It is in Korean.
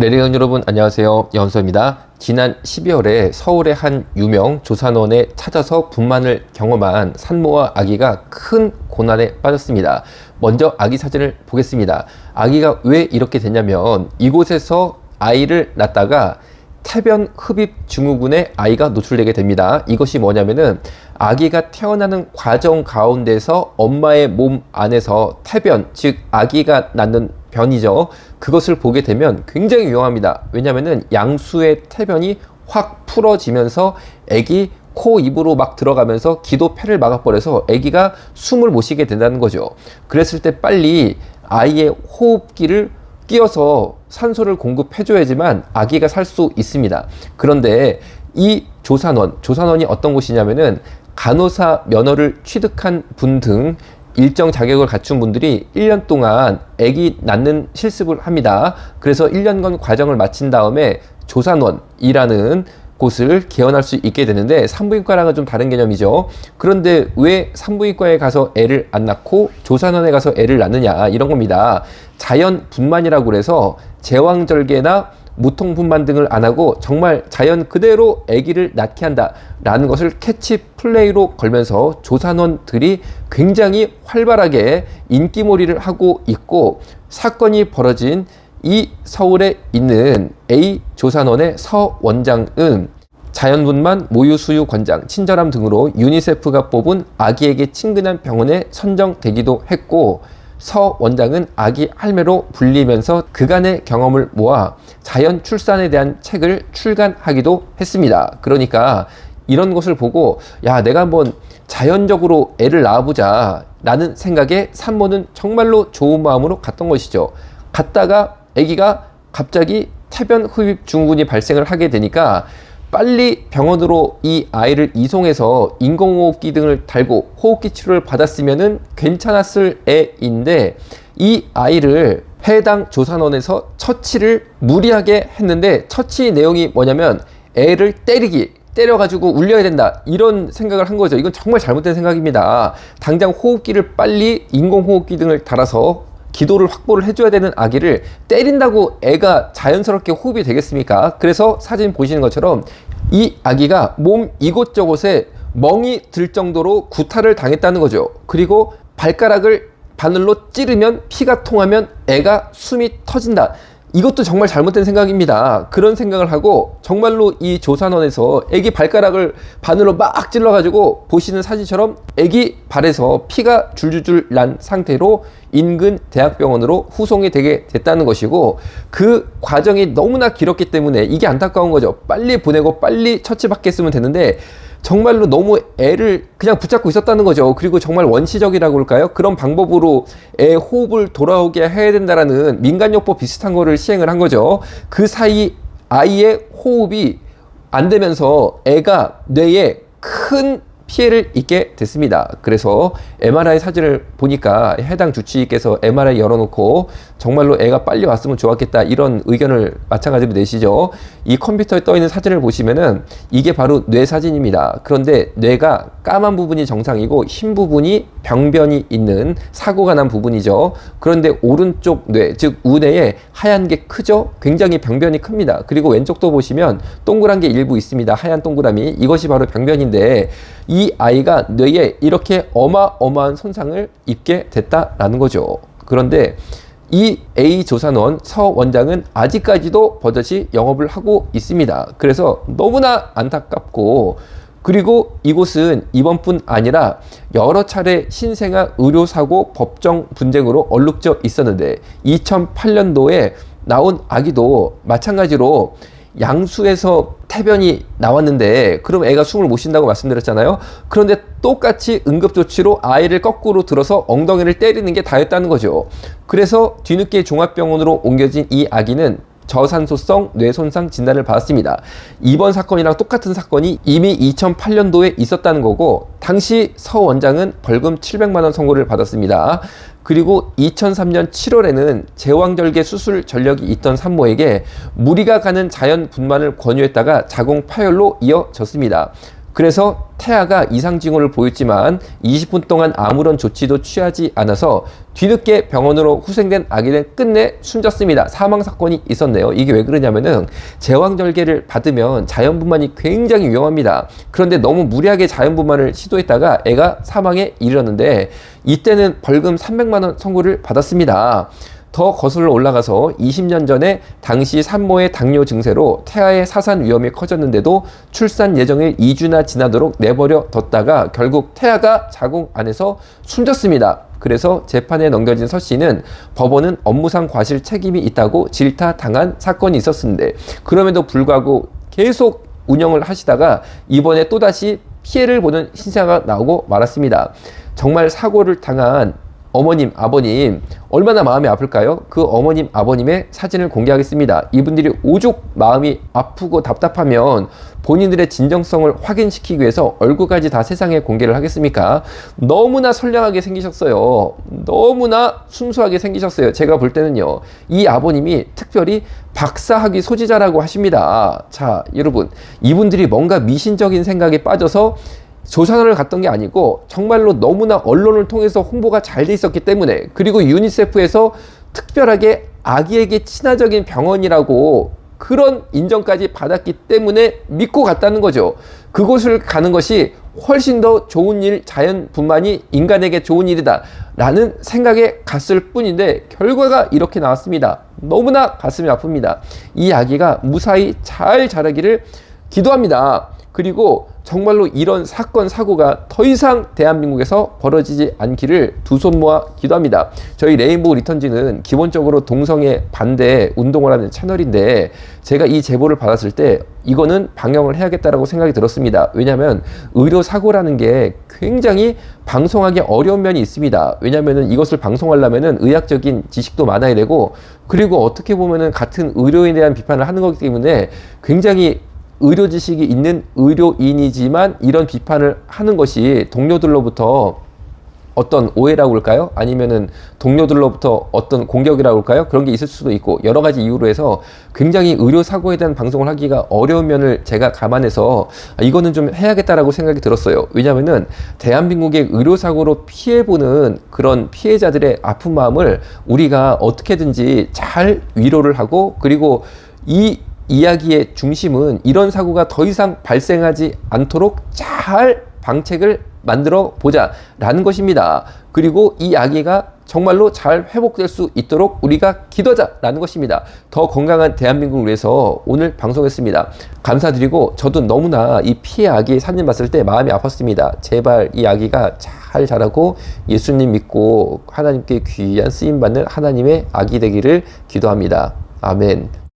레리언 여러분 안녕하세요. 연서입니다. 지난 12월에 서울의 한 유명 조산원에 찾아서 분만을 경험한 산모와 아기가 큰 고난에 빠졌습니다. 먼저 아기 사진을 보겠습니다. 아기가 왜 이렇게 됐냐면 이곳에서 아이를 낳다가 태변 흡입 증후군에 아이가 노출되게 됩니다. 이것이 뭐냐면은 아기가 태어나는 과정 가운데서 엄마의 몸 안에서 태변, 즉 아기가 낳는 변이죠. 그것을 보게 되면 굉장히 위험합니다. 왜냐면은 양수의 태변이 확 풀어지면서 아기 코 입으로 막 들어가면서 기도 폐를 막아버려서 아기가 숨을 못 쉬게 된다는 거죠. 그랬을 때 빨리 아이의 호흡기를 끼어서 산소를 공급해줘야지만 아기가 살 수 있습니다. 그런데 이 조산원, 조산원이 어떤 곳이냐면은 간호사 면허를 취득한 분 등 일정 자격을 갖춘 분들이 1년 동안 아기 낳는 실습을 합니다. 그래서 1년간 과정을 마친 다음에 조산원이라는 곳을 개원할 수 있게 되는데 산부인과랑은 좀 다른 개념이죠. 그런데 왜 산부인과에 가서 애를 안 낳고 조산원에 가서 애를 낳느냐 이런 겁니다. 자연 분만이라고 그래서 제왕절개나 무통 분만 등을 안 하고 정말 자연 그대로 아기를 낳게 한다라는 것을 캐치 플레이로 걸면서 조산원들이 굉장히 활발하게 인기몰이를 하고 있고 사건이 벌어진 이 서울에 있는 A 조산원의 서 원장은 자연분만 모유수유 권장, 친절함 등으로 유니세프가 뽑은 아기에게 친근한 병원에 선정되기도 했고 서 원장은 아기 할매로 불리면서 그간의 경험을 모아 자연 출산에 대한 책을 출간하기도 했습니다. 그러니까 이런 것을 보고 야 내가 한번 자연적으로 애를 낳아보자 라는 생각에 산모는 정말로 좋은 마음으로 갔던 것이죠. 갔다가 아기가 갑자기 태변 흡입 증후군이 발생을 하게 되니까 빨리 병원으로 이 아이를 이송해서 인공호흡기 등을 달고 호흡기 치료를 받았으면은 괜찮았을 애인데 이 아이를 해당 조산원에서 처치를 무리하게 했는데 처치 내용이 뭐냐면 애를 때리기 때려가지고 울려야 된다 이런 생각을 한 거죠. 이건 정말 잘못된 생각입니다. 당장 호흡기를 빨리 인공호흡기 등을 달아서 기도를 확보를 해줘야 되는 아기를 때린다고 애가 자연스럽게 호흡이 되겠습니까? 그래서 사진 보시는 것처럼 이 아기가 몸 이곳저곳에 멍이 들 정도로 구타를 당했다는 거죠. 그리고 발가락을 바늘로 찌르면 피가 통하면 애가 숨이 터진다. 이것도 정말 잘못된 생각입니다. 그런 생각을 하고 정말로 이 조산원에서 애기 발가락을 바늘로 막 찔러가지고 보시는 사진처럼 애기 발에서 피가 줄줄줄 난 상태로 인근 대학병원으로 후송이 되게 됐다는 것이고 그 과정이 너무나 길었기 때문에 이게 안타까운 거죠. 빨리 보내고 빨리 처치받겠으면 되는데 정말로 너무 애를 그냥 붙잡고 있었다는 거죠. 그리고 정말 원시적이라고 할까요? 그런 방법으로 애 호흡을 돌아오게 해야 된다라는 민간요법 비슷한 거를 시행을 한 거죠. 그 사이 아이의 호흡이 안 되면서 애가 뇌에 큰 피해를 입게 됐습니다. 그래서 MRI 사진을 보니까 해당 주치의께서 MRI 열어놓고 정말로 애가 빨리 왔으면 좋았겠다 이런 의견을 마찬가지로 내시죠. 이 컴퓨터에 떠 있는 사진을 보시면은 이게 바로 뇌 사진입니다. 그런데 뇌가 까만 부분이 정상이고 흰 부분이 병변이 있는 사고가 난 부분이죠. 그런데 오른쪽 뇌, 즉 우뇌에 하얀 게 크죠? 굉장히 병변이 큽니다. 그리고 왼쪽도 보시면 동그란 게 일부 있습니다. 하얀 동그라미. 이것이 바로 병변인데 이 아이가 뇌에 이렇게 어마어마한 손상을 입게 됐다라는 거죠. 그런데 이 A 조산원 서 원장은 아직까지도 버젓이 영업을 하고 있습니다. 그래서 너무나 안타깝고 그리고 이곳은 이번뿐 아니라 여러 차례 신생아 의료사고 법정 분쟁으로 얼룩져 있었는데 2008년도에 나온 아기도 마찬가지로 양수에서 태변이 나왔는데 그럼 애가 숨을 못 쉰다고 말씀드렸잖아요. 그런데 똑같이 응급조치로 아이를 거꾸로 들어서 엉덩이를 때리는 게 다였다는 거죠. 그래서 뒤늦게 종합병원으로 옮겨진 이 아기는 저산소성 뇌손상 진단을 받았습니다. 이번 사건이랑 똑같은 사건이 이미 2008년도에 있었다는 거고 당시 서 원장은 벌금 700만 원 선고를 받았습니다. 그리고 2003년 7월에는 제왕절개 수술 전력이 있던 산모에게 무리가 가는 자연 분만을 권유했다가 자궁 파열로 이어졌습니다. 그래서 태아가 이상 징후를 보였지만 20분 동안 아무런 조치도 취하지 않아서 뒤늦게 병원으로 후생된 아기는 끝내 숨졌습니다. 사망 사건이 있었네요. 이게 왜 그러냐면은 제왕절개를 받으면 자연분만이 굉장히 위험합니다. 그런데 너무 무리하게 자연분만을 시도했다가 애가 사망에 이르렀는데 이때는 벌금 300만 원 선고를 받았습니다. 더 거슬러 올라가서 20년 전에 당시 산모의 당뇨 증세로 태아의 사산 위험이 커졌는데도 출산 예정일 2주나 지나도록 내버려 뒀다가 결국 태아가 자궁 안에서 숨졌습니다. 그래서 재판에 넘겨진 서 씨는 법원은 업무상 과실 책임이 있다고 질타당한 사건이 있었는데 그럼에도 불구하고 계속 운영을 하시다가 이번에 또다시 피해를 보는 신사가 나오고 말았습니다. 정말 사고를 당한 어머님, 아버님 얼마나 마음이 아플까요? 그 어머님, 아버님의 사진을 공개하겠습니다. 이분들이 오죽 마음이 아프고 답답하면 본인들의 진정성을 확인시키기 위해서 얼굴까지 다 세상에 공개를 하겠습니까? 너무나 선량하게 생기셨어요. 너무나 순수하게 생기셨어요. 제가 볼 때는요. 이 아버님이 특별히 박사학위 소지자라고 하십니다. 자, 여러분. 이분들이 뭔가 미신적인 생각에 빠져서 조산을 갔던 게 아니고 정말로 너무나 언론을 통해서 홍보가 잘 돼 있었기 때문에 그리고 유니세프에서 특별하게 아기에게 친화적인 병원이라고 그런 인정까지 받았기 때문에 믿고 갔다는 거죠. 그곳을 가는 것이 훨씬 더 좋은 일, 자연분만이 인간에게 좋은 일이다. 라는 생각에 갔을 뿐인데 결과가 이렇게 나왔습니다. 너무나 가슴이 아픕니다. 이 아기가 무사히 잘 자라기를 기도합니다. 그리고 정말로 이런 사건 사고가 더 이상 대한민국에서 벌어지지 않기를 두 손 모아 기도합니다. 저희 레인보우 리턴즈는 기본적으로 동성애 반대 운동을 하는 채널인데 제가 이 제보를 받았을 때 이거는 방영을 해야겠다라고 생각이 들었습니다. 왜냐하면 의료 사고라는 게 굉장히 방송하기 어려운 면이 있습니다. 왜냐하면 이것을 방송하려면은 의학적인 지식도 많아야 되고 그리고 어떻게 보면은 같은 의료인에 대한 비판을 하는 거기 때문에 굉장히 의료 지식이 있는 의료인이지만 이런 비판을 하는 것이 동료들로부터 어떤 오해라고 할까요? 아니면은 동료들로부터 어떤 공격이라고 할까요? 그런 게 있을 수도 있고 여러 가지 이유로 해서 굉장히 의료 사고에 대한 방송을 하기가 어려운 면을 제가 감안해서 아, 이거는 좀 해야겠다라고 생각이 들었어요. 왜냐면은 대한민국의 의료 사고로 피해 보는 그런 피해자들의 아픈 마음을 우리가 어떻게든지 잘 위로를 하고 그리고 이 이야기의 중심은 이런 사고가 더 이상 발생하지 않도록 잘 방책을 만들어 보자라는 것입니다. 그리고 이 아기가 정말로 잘 회복될 수 있도록 우리가 기도하자라는 것입니다. 더 건강한 대한민국을 위해서 오늘 방송했습니다. 감사드리고 저도 너무나 이 피해 아기 사진 봤을 때 마음이 아팠습니다. 제발 이 아기가 잘 자라고 예수님 믿고 하나님께 귀한 쓰임 받는 하나님의 아기 되기를 기도합니다. 아멘.